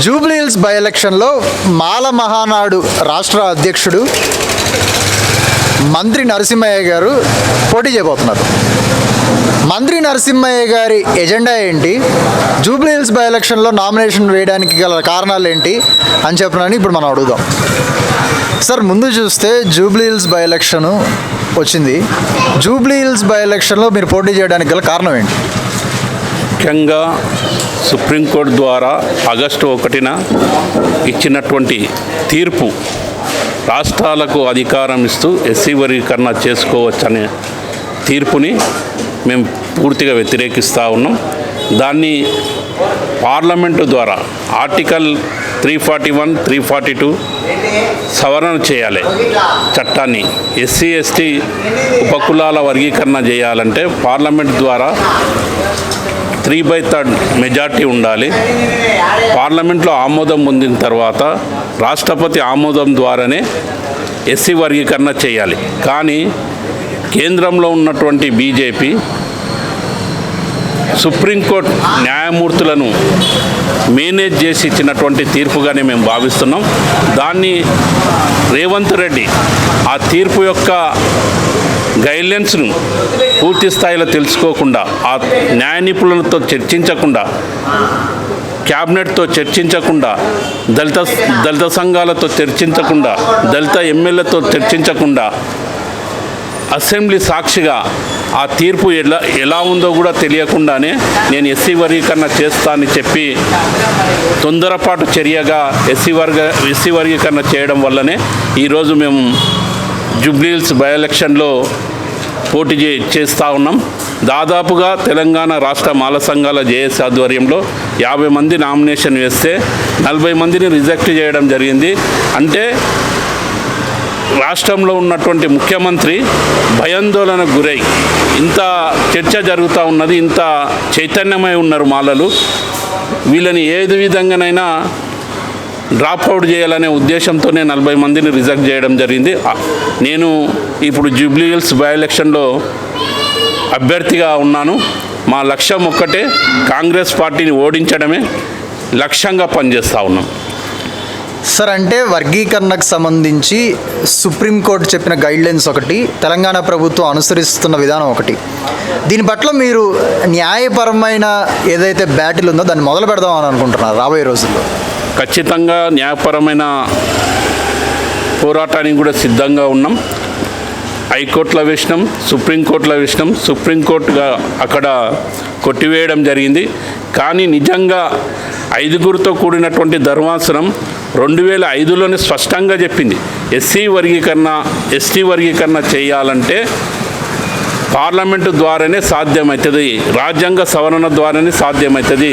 Jubilee Hills by ఎలక్షన్లో మాల మహానాడు రాష్ట్ర అధ్యక్షుడు మంత్రి నరసింహయ్య గారు పోటీ చేయబోతున్నారు. మంత్రి నరసింహయ్య గారి ఎజెండా ఏంటి? జూబ్లీ హిల్స్ బై ఎలక్షన్లో నామినేషన్ వేయడానికి గల కారణాలు ఏంటి? అని చెప్పనని ఇప్పుడు మనం అడుగుదాం. సార్ ముందు చూస్తే జూబ్లీ హిల్స్ బై ఎలక్షన్ వచ్చింది. జూబ్లీ హిల్స్ బై ఎలక్షన్లో మీరు పోటీ చేయడానికి గల కారణం ఏంటి? ముఖ్యంగా సుప్రీంకోర్టు ద్వారా ఆగస్టు ఒకటిన ఇచ్చినటువంటి తీర్పు రాష్ట్రాలకు అధికారం ఇస్తూ ఎస్సీ వర్గీకరణ చేసుకోవచ్చనే తీర్పుని మేము పూర్తిగా వ్యతిరేకిస్తూ ఉన్నాం. దాన్ని పార్లమెంటు ద్వారా article three forty one three forty two సవరణ చేయాలి. చట్టాన్ని ఎస్సీ ఎస్టీ ఉపకులాల వర్గీకరణ చేయాలంటే పార్లమెంట్ ద్వారా త్రీ బై థర్డ్ మెజార్టీ ఉండాలి. పార్లమెంట్లో ఆమోదం పొందిన తర్వాత రాష్ట్రపతి ఆమోదం ద్వారానే ఎస్సీ వర్గీకరణ చేయాలి. కానీ కేంద్రంలో ఉన్నటువంటి బీజేపీ సుప్రీంకోర్టు న్యాయమూర్తులను మేనేజ్ చేసి ఇచ్చినటువంటి తీర్పుగానే మేము భావిస్తున్నాం. దాన్ని రేవంత్ రెడ్డి ఆ తీర్పు యొక్క గైడ్లైన్స్ను పూర్తి స్థాయిలో తెలుసుకోకుండా ఆ న్యాయ నిపుణులతో చర్చించకుండా క్యాబినెట్తో చర్చించకుండా దళిత దళిత సంఘాలతో చర్చించకుండా దళిత ఎమ్మెల్యేతో చర్చించకుండా అసెంబ్లీ సాక్షిగా ఆ తీర్పు ఎలా ఎలా ఉందో కూడా తెలియకుండానే నేను ఎస్సీ వర్గీకరణ చేస్తానని చెప్పి తొందరపాటు చర్యగా ఎస్సీ వర్గ ఎస్సీ వర్గీకరణ చేయడం వల్లనే ఈరోజు మేము జూబ్లీల్స్ బై ఎలక్షన్లో పోటీ చేస్తూ ఉన్నాం. దాదాపుగా తెలంగాణ రాష్ట్ర మాల సంఘాల జేఎస్ ఆధ్వర్యంలో యాభై మంది నామినేషన్ వేస్తే నలభై మందిని రిజెక్ట్ చేయడం జరిగింది. అంటే రాష్ట్రంలో ఉన్నటువంటి ముఖ్యమంత్రి భయాందోళనకు గురై ఇంత చర్చ జరుగుతూ ఉన్నది ఇంత చైతన్యమై ఉన్నారు మాలలు. వీళ్ళని ఏది విధంగానైనా డ్రాప్ అవుట్ చేయాలనే ఉద్దేశంతోనే నలభై మందిని రిజెక్ట్ చేయడం జరిగింది. నేను ఇప్పుడు జూబ్లీ హిల్స్ బై ఎలక్షన్లో అభ్యర్థిగా ఉన్నాను. మా లక్ష్యం ఒక్కటే కాంగ్రెస్ పార్టీని ఓడించడమే లక్ష్యంగా పనిచేస్తూ ఉన్నాం. సార్ అంటే వర్గీకరణకు సంబంధించి సుప్రీంకోర్టు చెప్పిన గైడ్లైన్స్ ఒకటి తెలంగాణ ప్రభుత్వం అనుసరిస్తున్న విధానం ఒకటి. దీని పట్ల మీరు న్యాయపరమైన ఏదైతే బ్యాటిల్ ఉందో దాన్ని మొదలు పెడదామని అనుకుంటున్నారు రాబోయే రోజుల్లో. ఖచ్చితంగా న్యాయపరమైన పోరాటానికి కూడా సిద్ధంగా ఉన్నాం. హైకోర్టులో వేసినాం సుప్రీంకోర్టులో వేసినాం. సుప్రీంకోర్టుగా అక్కడ కొట్టివేయడం జరిగింది. కానీ నిజంగా ఐదుగురితో కూడినటువంటి ధర్మాసనం రెండు వేల ఐదులోనే స్పష్టంగా చెప్పింది. ఎస్సీ వర్గీకరణ ఎస్టీ వర్గీకరణ చేయాలంటే పార్లమెంటు ద్వారానే సాధ్యమవుతుంది రాజ్యాంగ సవరణ ద్వారానే సాధ్యమవుతుంది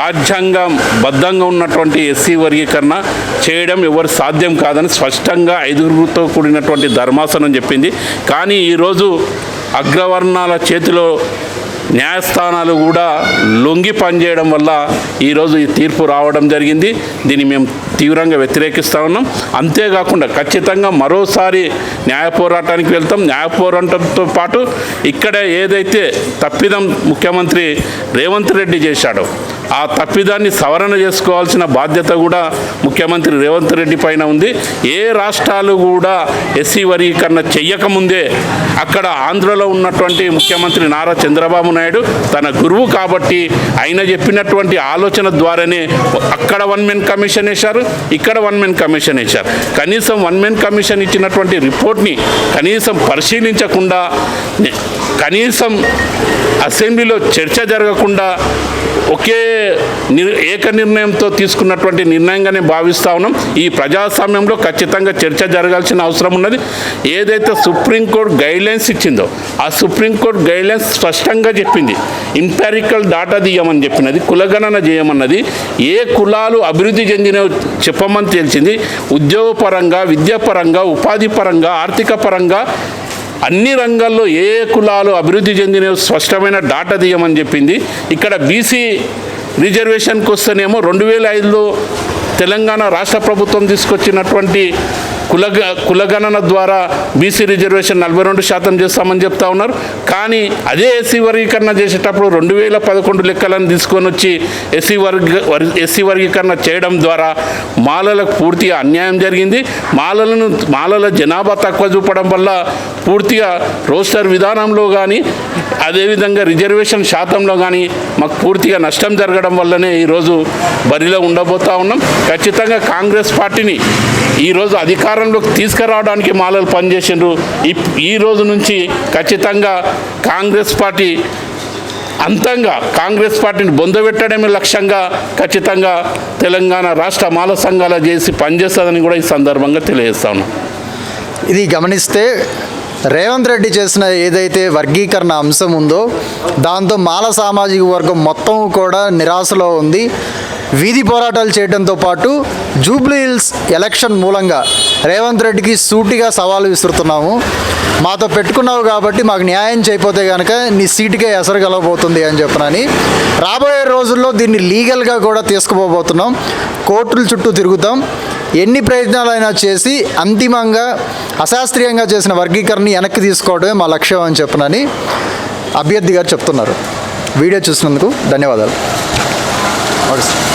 రాజ్యాంగం బద్ధంగా ఉన్నటువంటి ఎస్సీ వర్గీకరణ చేయడం ఎవరు సాధ్యం కాదని స్పష్టంగా ఐదుగురితో కూడినటువంటి ధర్మాసనం చెప్పింది. కానీ ఈరోజు అగ్రవర్ణాల చేతిలో న్యాయస్థానాలు కూడా లొంగి పనిచేయడం వల్ల ఈరోజు ఈ తీర్పు రావడం జరిగింది. దీన్ని మేము తీవ్రంగా వ్యతిరేకిస్తూ ఉన్నాం. అంతేకాకుండా ఖచ్చితంగా మరోసారి న్యాయ పోరాటానికి వెళ్తాం. న్యాయ పోరాటంతో పాటు ఇక్కడ ఏదైతే తప్పిదం ముఖ్యమంత్రి రేవంత్ రెడ్డి చేశాడో ఆ తప్పిదాన్ని సవరణ చేసుకోవాల్సిన బాధ్యత కూడా ముఖ్యమంత్రి రేవంత్ రెడ్డి పైన ఉంది. ఏ రాష్ట్రాలు కూడా ఎస్సీ వర్గీకరణ చెయ్యకముందే అక్కడ ఆంధ్రలో ఉన్నటువంటి ముఖ్యమంత్రి నారా చంద్రబాబు నాయుడు తన గురువు కాబట్టి ఆయన చెప్పినటువంటి ఆలోచన ద్వారానే అక్కడ వన్ మెన్ కమిషన్ వేశారు ఇక్కడ వన్ మెన్ కమిషన్ వేశారు. కనీసం వన్ మెన్ కమిషన్ ఇచ్చినటువంటి రిపోర్ట్ని కనీసం పరిశీలించకుండా కనీసం అసెంబ్లీలో చర్చ జరగకుండా ఒకే నిర్ ఏక నిర్ణయంతో తీసుకున్నటువంటి నిర్ణయంగానే భావిస్తూ ఉన్నాం. ఈ ప్రజాస్వామ్యంలో ఖచ్చితంగా చర్చ జరగాల్సిన అవసరం ఉన్నది. ఏదైతే సుప్రీంకోర్టు గైడ్లైన్స్ ఇచ్చిందో ఆ సుప్రీంకోర్టు గైడ్లైన్స్ స్పష్టంగా చెప్పింది. ఇంపారికల్ డాటా తీయమని చెప్పినది కులగణన చేయమన్నది. ఏ కులాలు అభివృద్ధి చెందిన చెప్పమని తెలిసింది ఉద్యోగపరంగా విద్యాపరంగా ఉపాధి పరంగా ఆర్థిక పరంగా అన్ని రంగాల్లో ఏ కులాలు అభివృద్ధి చెందిన స్పష్టమైన డాటా తీయమని చెప్పింది. ఇక్కడ బీసీ రిజర్వేషన్కి వస్తేనేమో రెండు వేల ఐదులో తెలంగాణ రాష్ట్ర ప్రభుత్వం తీసుకొచ్చినటువంటి కులగ కులగణన ద్వారా బీసీ రిజర్వేషన్ నలభై రెండు శాతం చేస్తామని చెప్తా ఉన్నారు. కానీ అదే ఎస్సీ వర్గీకరణ చేసేటప్పుడు రెండు వేల పదకొండు లెక్కలను తీసుకొని వచ్చి ఎస్సీ వర్గ ఎస్సీ వర్గీకరణ చేయడం ద్వారా మాలలకు పూర్తిగా అన్యాయం జరిగింది. మాలలను మాలల జనాభా తక్కువ చూపడం వల్ల పూర్తిగా రోస్టర్ విధానంలో కానీ అదేవిధంగా రిజర్వేషన్ శాతంలో కానీ మాకు పూర్తిగా నష్టం జరగడం వల్లనే ఈరోజు బరిలో ఉండబోతా ఉన్నాం. ఖచ్చితంగా కాంగ్రెస్ పార్టీని ఈరోజు అధికారంలోకి తీసుకురావడానికి మాలలు పనిచేసిండ్రు. ఈ ఈ రోజు నుంచి ఖచ్చితంగా కాంగ్రెస్ పార్టీ అంతంగా కాంగ్రెస్ పార్టీని బొందబెట్టడమే లక్ష్యంగా ఖచ్చితంగా తెలంగాణ రాష్ట్ర మాల సంఘాల చేసి పనిచేస్తుందని కూడా ఈ సందర్భంగా తెలియజేస్తా ఇది గమనిస్తే రేవంత్ రెడ్డి చేసిన ఏదైతే వర్గీకరణ అంశం ఉందో దాంతో మాల సామాజిక వర్గం మొత్తం కూడా నిరాశలో ఉంది. వీధి పోరాటాలు చేయడంతో పాటు జూబ్లీ హిల్స్ ఎలక్షన్ మూలంగా రేవంత్ రెడ్డికి సూటిగా సవాలు విసురుతున్నాము. మాతో పెట్టుకున్నావు కాబట్టి మాకు న్యాయం చేయపోతే కనుక నీ సీటుకే ఎసరు కలగబోతుంది అని చెప్పనని రాబోయే రోజుల్లో దీన్ని లీగల్గా కూడా తీసుకుపోబోతున్నాం. కోర్టుల చుట్టూ తిరుగుతాం. ఎన్ని ప్రయత్నాలైనా చేసి అంతిమంగా అశాస్త్రీయంగా చేసిన వర్గీకరణ వెనక్కి తీసుకోవడమే మా లక్ష్యం అని చెప్పనని అభ్యర్థి గారు చెప్తున్నారు. వీడియో చూసినందుకు ధన్యవాదాలు. Okay sir